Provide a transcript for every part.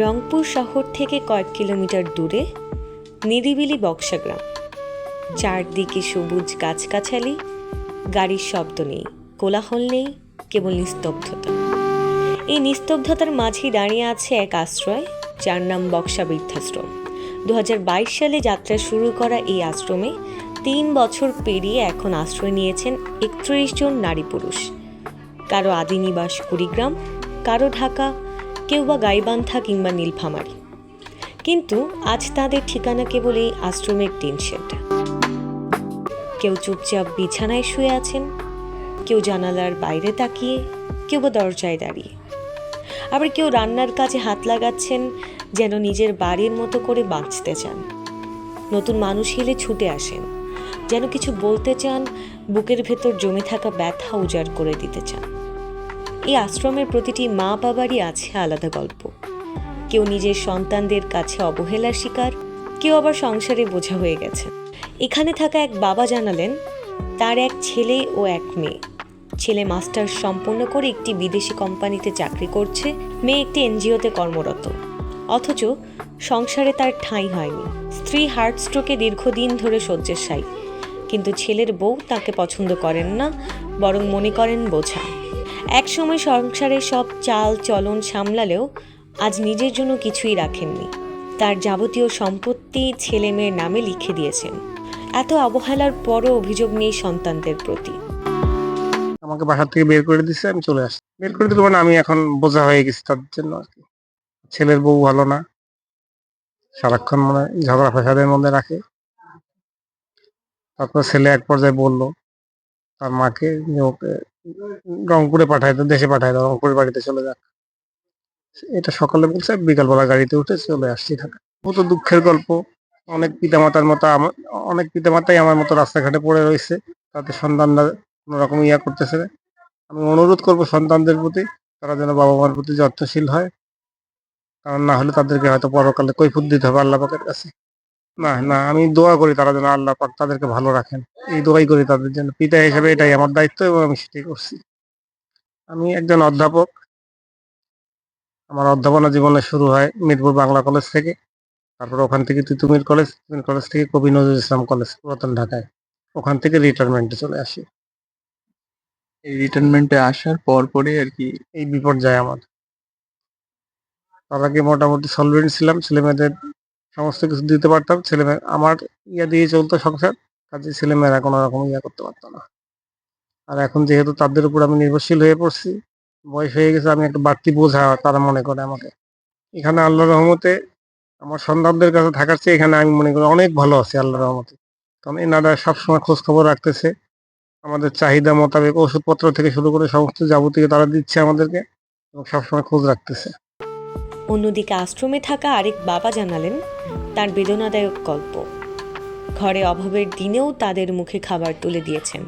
রংপুর শহর থেকে কয়েক কিলোমিটার দূরে নিরিবিলি বক্সা গ্রাম চারদিকে সবুজ গাছগাছালি, গাড়ির শব্দ নেই, কোলাহল নেই, কেবল নিস্তব্ধতা। এই নিস্তব্ধতার মাঝেই দাঁড়িয়ে আছে এক আশ্রয়, যার নাম বক্সা বৃদ্ধাশ্রম। দু হাজার বাইশ সালে যাত্রা শুরু করা এই আশ্রমে তিন বছর পেরিয়ে এখন আশ্রয় নিয়েছেন একত্রিশ জন নারী পুরুষ। কারও আদি নিবাস কুড়িগ্রাম, কারও ঢাকা কেউ বা গাইবান্ধা কিংবা নীলফামারি। কিন্তু আজ তাদের ঠিকানা কেবল এই আশ্রমের টিন কেউ চুপচাপ বিছানায় শুয়ে আছেন, কেউ জানালার বাইরে তাকিয়ে, কেউ বা দরজায় দাঁড়িয়ে। আবার কেউ রান্নার কাজে হাত লাগাচ্ছেন, যেন নিজের বাড়ির মতো করে বাঁচতে চান। নতুন মানুষ এলে ছুটে আসেন, যেন কিছু বলতে চান, বুকের ভেতর জমে থাকা ব্যথা উজাড় করে দিতে চান। এই আশ্রমের প্রতিটি মা বাবারই আছে আলাদা গল্প। কেউ নিজের সন্তানদের কাছে অবহেলার শিকার, কেউ আবার সংসারে বোঝা হয়ে গেছে। এখানে থাকা এক বাবা জানালেন, তার এক ছেলে ও এক মেয়ে। ছেলে মাস্টার সম্পন্ন করে একটি বিদেশি কোম্পানিতে চাকরি করছে, মেয়ে একটি এনজিওতে কর্মরত। অথচ সংসারে তার ঠাঁই হয়নি। স্ত্রী হার্ট স্ট্রোকে দীর্ঘদিন ধরে শয্যাশায়ী। কিন্তু ছেলের বউ তাকে পছন্দ করেন না, বরং মনে করেন বোঝা। একসময় সংসারের সব চাল চলন সামলালেও আজ নিজের জন্য কিছুই রাখেননি। তার যাবতীয় সম্পত্তি ছেলে মেয়ের নামে লিখে দিয়েছেন। এত অবহেলার পরও অভিযোগ নেই সন্তানদের প্রতি। আমাকে বাসা থেকে বের করে দিছে, আমি চলে আসি বের করে দিল মানে আমি এখন বোঝা হয়ে গেছি তাদের জন্য আর কি। ছেলের বউ ভালো না। সারাক্ষণ মানে ঝগড়া ফেসাদের মধ্যে রাখে। তারপর ছেলে এক পর্যায়ে বলল, তার মাকে যে ওকে রংপুরে পাঠায় দাও দেশে পাঠায় দাও রংপুরের বাড়িতে চলে যাক এটা সকালে বলছে, বিকালবেলা গাড়িতে উঠে চলে আসছি ঢাকা কত দুঃখের গল্প। অনেক পিতামাতার মতো আমার, অনেক পিতামাতাই আমার মতো রাস্তাঘাটে পড়ে রয়েছে। তাতে সন্তানরা কোনো রকম ইয়া করতেছে। আমি অনুরোধ করব সন্তানদের প্রতি, তারা যেন বাবা মার প্রতি যত্নশীল হয়। কারণ না হলে তাদেরকে হয়তো পরকালে কৈফুত দিতে হবে আল্লাহ পাকের কাছে। না না আমি দোয়া করি তারা যেন আল্লাহ পাক তাদেরকে ভালো রাখেন। এই দোয়াই করি তাদের জন্য। পিতা হিসেবে এটাই আমার দায়িত্ব এবং আমি সেটাই করছি। আমি একজন অধ্যাপক। আমার অধ্যাপনা জীবনে শুরু হয় মিরপুর বাংলা কলেজ থেকে। তারপর ওখান থেকে তিতুমির কলেজ তিতুমির কলেজ থেকে কবি নজরুল ইসলাম কলেজ পুরাতন ঢাকায়। ওখান থেকে রিটায়ারমেন্টে চলে আসি। এই রিটায়ারমেন্টে আসার পর পরে আর কি? এই বিপর্যয় আমার। তার আগে মোটামুটি সলভেন্ট ছিলাম। ছেলে মেয়েদের সমস্ত কিছু দিতে পারতাম। ছেলে মেয়ে, আমার ইয়া দিয়ে চলতো সংসার, কাজে ছেলে মেয়েরা কোনো রকম ইয়া করতে পারতো না। আর এখন যেহেতু তাদের উপর আমি নির্ভরশীল হয়ে পড়ছি, বয়স হয়ে গেছে, আমি একটা বাড়তি বোঝা তারা মনে করে আমাকে। এখানে আল্লাহ রহমতে আমার সন্তানদের কাছে থাকার চেয়ে এখানে আমি মনে করি অনেক ভালো আছি আল্লাহ রহমতে। কারণ এনারা সবসময় খোঁজ খবর রাখতেছে, আমাদের চাহিদা মোতাবেক ওষুধপত্র থেকে শুরু করে সমস্ত যাবতীয় তারা দিচ্ছে আমাদেরকে এবং সবসময় খোঁজ রাখতেছে। অন্যদিকে আশ্রমে থাকা আরেক বাবা জানালেন, তার বেদনাদায়ক গল্প। ঘরে অভাবের দিনেও তাদের মুখে খাবার তুলে দিয়েছেন।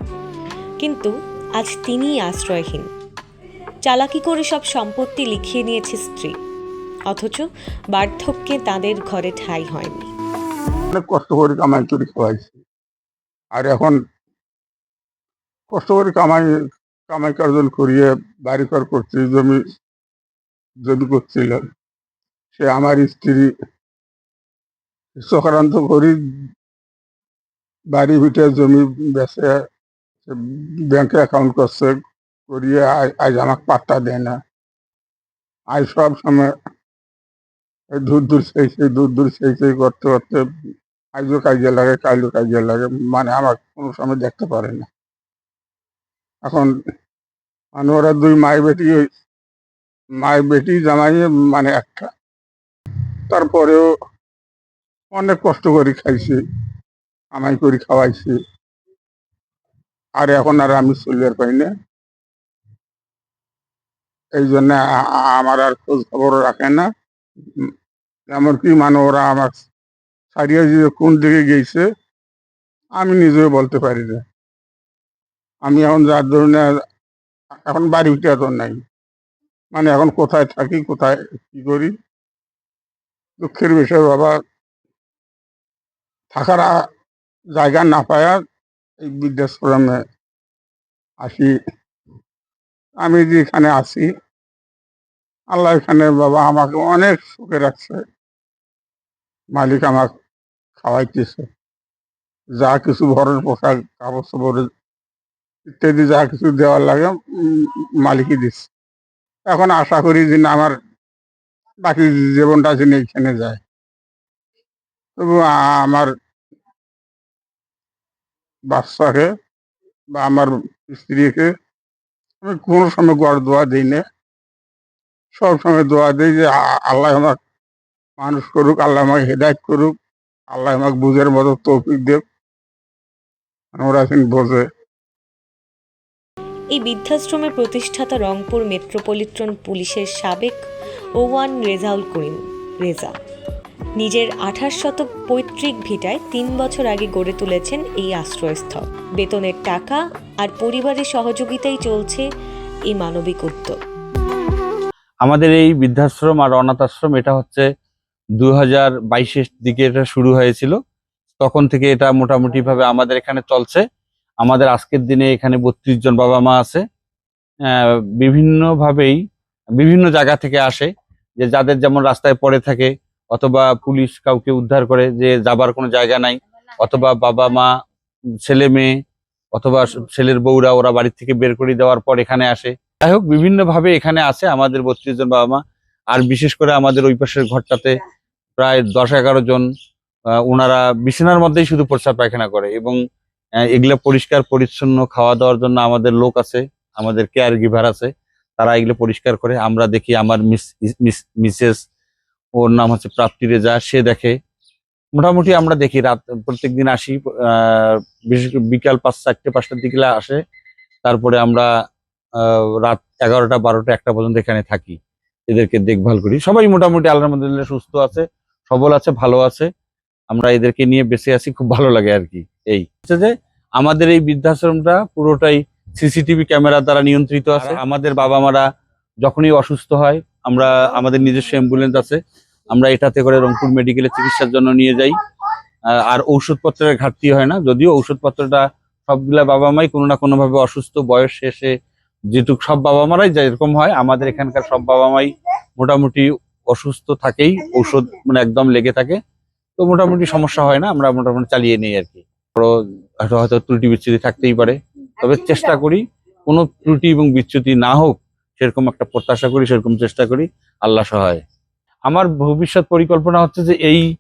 কিন্তু আজ তিনিই আশ্রয়হীন। চালাকি করে সব সম্পত্তি লিখিয়ে নিয়েছে স্ত্রী। অথচ বার্ধক্যে তাদের ঘরে ঠাঁই হয়নি। অনেক কষ্ট করে কামাই করে খাওয়াইছি। আর এখন কষ্ট করে কামাই কামাই কার্জন করিয়ে বাড়ি ঘর করছি, জমি জমি করছিল সে আমার স্ত্রী চক্রান্ত করি, বাড়ি ভিটে জমি বেচে ব্যাংকে অ্যাকাউন্ট করছে, করিয়ে আজ- আমাকে পাত্তা দেয় না। আজ সব সময় দূর দূর সেই সেই, দূর দূর সেই সেই করতে করতে আজও কাজে লাগে, কালও কাজে লাগে মানে আমার কোনো সময় দেখতে পারে না। এখন মানে ওরা দুই মায়ের বেটি মায়ের বেটি জামাই মানে একটা। তারপরেও অনেক কষ্ট করে খাইছি আমাই করে খাওয়াইছি। আর এখন আর আমি চলিয়ার পাই না। এই জন্য আমার আর খোঁজ খবর রাখে না। এমনকি মানে ওরা আমার ছাড়িয়ে যে কোন দিকে গেছে, আমি নিজেও বলতে পারি না। আমি এখন যার ধরনের এখন বাড়ি উঠে তো নাই। মানে এখন কোথায় থাকি, কোথায় কি করি? দুঃখের বিষয় বাবা। থাকার জায়গা না পায়া এই বৃদ্ধাশ্রমে আসি। আমি যেখানে আছি, আল্লাহ এখানে বাবা আমাকে অনেক সুখে রাখছে। মালিক আমাকে খাওয়াইতেছে। যা কিছু ভরণ পোশাক কাপড় চোপড় ইত্যাদি যা কিছু দেওয়ার লাগে মালিকই দিচ্ছে। এখন আশা করি যে আমার বাকি জীবনটা যেন এখানে যায়। তবু আমার বাচ্চাকে বা আমার স্ত্রীকে আমি কোনো সময় গড় দোয়া দিই না। সব সময় দোয়া দিই যে আল্লাহ আমাকে মানুষ করুক, আল্লাহ আমাকে হেদায়ত করুক, আল্লাহ আমাকে বুঝের মতো তৌফিক দেব ওরা বোঝে এই বৃদ্ধাশ্রমের প্রতিষ্ঠাতা রংপুর মেট্রোপলিটন পুলিশের সাবেক ওয়ান রেজাউল করিম, রেজা। নিজের আঠাশ শতক পৈতৃক ভিটায় তিন বছর আগে গড়ে তুলেছেন এই আশ্রয়স্থল। বেতনের টাকা আর পরিবারের সহযোগিতাই চলছে এই মানবিক উদ্যোগ। আমাদের এই বৃদ্ধাশ্রম আর অনাথ আশ্রম এটা হচ্ছে দু হাজার বাইশের দিকে এটা শুরু হয়েছিল। তখন থেকে এটা মোটামুটি ভাবে আমাদের এখানে চলছে। আমাদের আজকের দিনে এখানে বত্রিশ জন বাবা মা আছে। বিভিন্নভাবেই বিভিন্ন জায়গা থেকে আসে যে যাদের যেমন রাস্তায় পড়ে থাকে অথবা পুলিশ কাউকে উদ্ধার করে যে যাবার কোনো জায়গা নাই অথবা বাবা, মা, ছেলে, মেয়ে অথবা ছেলের বউরা ওরা বাড়ি থেকে বের করে দেওয়ার পর এখানে আসে। যাই হোক, বিভিন্নভাবে এখানে আছে আমাদের বত্রিশ জন বাবা, মা। আর বিশেষ করে আমাদের ওই পাশের ঘরটাতে প্রায় দশ, এগারো জন ওনারা বিছানার মধ্যেই শুধু প্রস্রাব পায়খানা করে এবং এগুলো পরিষ্কার, পরিচ্ছন্ন খাওয়া দাওয়ার জন্য আমাদের লোক আছে, আমাদের কেয়ার গিভার আছে। তারা এগুলো পরিষ্কার করে। আমরা দেখি আমার মিস, মিস- মিসেস, ওর নাম হচ্ছে প্রাপ্তি রেজা, সে দেখে। মোটামুটি আমরা দেখি রাত প্রত্যেক দিন আসি বিশেষ করে বিকাল পাঁচ, চারটে, পাঁচটার দিকে আসে। তারপরে আমরা রাত এগারোটা, বারোটা, একটা পর্যন্ত এখানে থাকি। এদেরকে দেখভাল করি। সবাই মোটামুটি আলহামদুলিল্লাহ সুস্থ আছে, সবল আছে, ভালো আছে। আমরা এদেরকে নিয়ে বেঁচে আছি, খুব ভালো লাগে আর কি, এই। হচ্ছে যে আমাদের এই বৃদ্ধাশ্রমটা পুরোটাই সিসিটিভি ক্যামেরা দ্বারা নিয়ন্ত্রিত আছে। আমাদের বাবা মারা যখনই অসুস্থ হয় আমরা আমাদের নিজস্ব অ্যাম্বুলেন্স আছে। আমরা এটাতে করে রংপুর মেডিকেলে চিকিৎসার জন্য নিয়ে যাই। আর ঔষধপত্রের ঘাটতি হয় না। যদিও ঔষধপত্রটা সবগুলা বাবা মাই কোনো না কোনো ভাবে অসুস্থ বয়স শেষে যেটুক সব বাবা মারাই যেরকম হয় আমাদের এখানকার সব বাবা মাই মোটামুটি অসুস্থ থাকেই ঔষধ মানে একদম লেগে থাকে। তো মোটামুটি সমস্যা হয় না আমরা মোটামুটি চালিয়ে নিই আর কি। বড় হয়তো ত্রুটি বিচ্যুতি থাকতেই পারে। তবে চেষ্টা করি কোনো ত্রুটি এবং বিচ্যুতি না হোক সেরকম একটা প্রত্যাশা করি সেরকম চেষ্টা করি আল্লাহ সহায়। আমার ভবিষ্যৎ পরিকল্পনা হচ্ছে যে এই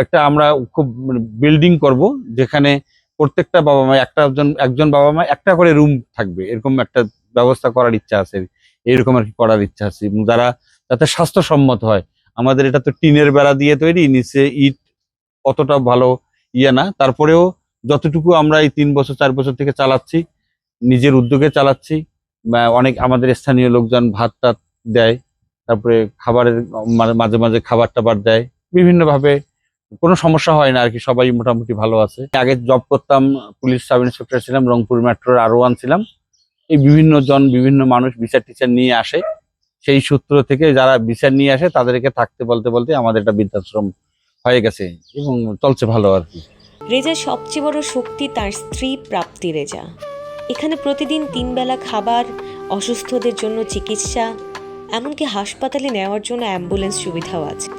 একটা আমরা খুব বিল্ডিং করব যেখানে প্রত্যেকটা বাবা মা একটা একজন একজন বাবা মা একটা করে রুম থাকবে এরকম একটা ব্যবস্থা করার ইচ্ছা আছে এরকম আর কি করার ইচ্ছা আছে যারা যাতে স্বাস্থ্যসম্মত হয় আমাদের এটা তো টিনের বেড়া দিয়ে তৈরি নিচে ইট অতটা ভালো ইয়ে না তারপরেও যতটুকু আমরা এই তিন বছর, চার বছর থেকে চালাচ্ছি, নিজের উদ্যোগে চালাচ্ছি অনেক আমাদের স্থানীয় লোকজন ভাত টাত দেয়, তারপরে খাবারের মাঝে মাঝে খাবার টাবার দেয়, বিভিন্নভাবে কোনো সমস্যা হয় না আর কি, সবাই মোটামুটি ভালো আছে। আগে জব করতাম পুলিশ সাব ইন্সপেক্টর ছিলাম, রংপুর মেট্রোর আরও ওয়ান ছিলাম, এই বিভিন্ন জন বিভিন্ন মানুষ বিচার টিচার নিয়ে আসে, সেই সূত্র থেকে যারা বিচার নিয়ে আসে, তাদেরকে থাকতে বলতে বলতে আমাদের একটা বৃদ্ধাশ্রম হয়ে গেছে, এবং চলছে ভালো আর কি। রেজার সবচেয়ে বড় শক্তি তার স্ত্রী প্রাপ্তি রেজা। এখানে প্রতিদিন তিন বেলা খাবার, অসুস্থদের জন্য চিকিৎসা, এমনকি হাসপাতালে নেওয়ার জন্য অ্যাম্বুলেন্স সুবিধাও আছে।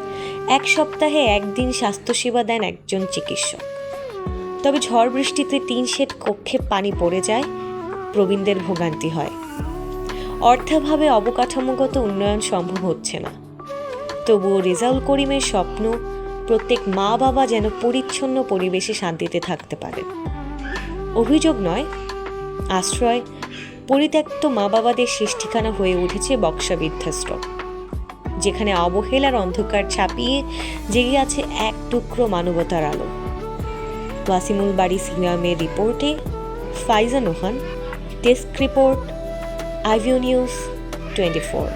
এক সপ্তাহে একদিন স্বাস্থ্যসেবা দেন একজন চিকিৎসক। তবে ঝড় বৃষ্টিতে তিন সেট কক্ষে পানি পড়ে যায়, প্রবীণদের ভোগান্তি হয়। অর্থাভাবে অবকাঠামোগত উন্নয়ন সম্ভব হচ্ছে না। তবুও রেজাউল করিমের স্বপ্ন প্রত্যেক মা বাবা যেন পরিচ্ছন্ন পরিবেশে শান্তিতে থাকতে পারেন। অভিযোগ নয়, আশ্রয়, পরিত্যক্ত মা বাবাদের শেষ ঠিকানা হয়ে উঠেছে বক্সা বৃদ্ধাশ্রম। যেখানে অবহেলার অন্ধকার ছাপিয়ে জেগে আছে এক টুকরো মানবতার আলো। ওয়াসিমুল বাড়ি সিনেমের রিপোর্টে ফাইজান ওহান ডেস্ক রিপোর্ট, আইভিও নিউজ টোয়েন্টি ফোর।